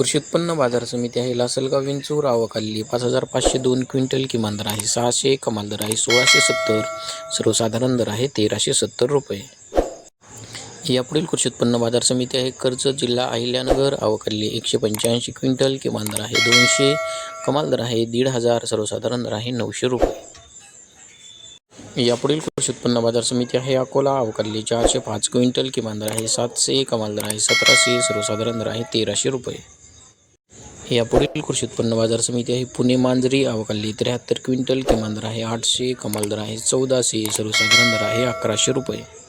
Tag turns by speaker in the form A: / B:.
A: कृषी उत्पन्न बाजार समिती आहे. लासलगाव विंचूर आवकाली पाच हजार पाचशे दोन क्विंटल किमान दर आहे. सहाशे कमाल दर आहे. सोळाशे सत्तर सर्वसाधारण दर आहे. तेराशे सत्तर रुपये. यापुढील कृषी उत्पन्न बाजार समिती आहे. कर्जत जिल्हा अहिल्यानगर आवकाली एकशे पंच्याऐंशी क्विंटल किमान दर आहे. दोनशे कमाल दर आहे. दीड हजार सर्वसाधारण दर आहे. नऊशे रुपये. यापुढील कृषी उत्पन्न बाजार समिती आहे. अकोला अवकाली चारशे पाच क्विंटल किमान दर आहे. सातशे कमाल दर आहे. सतराशे सर्वसाधारण दर आहे. तेराशे रुपये. यापुढील कृषी उत्पन्न बाजार समिती आहे. पुणे मांजरी अवकाली त्र्याहत्तर क्विंटल किमान दर आहे. आठशे कमाल दर आहे. चौदाशे सर्वसाधारण दर आहे. अकराशे रुपये.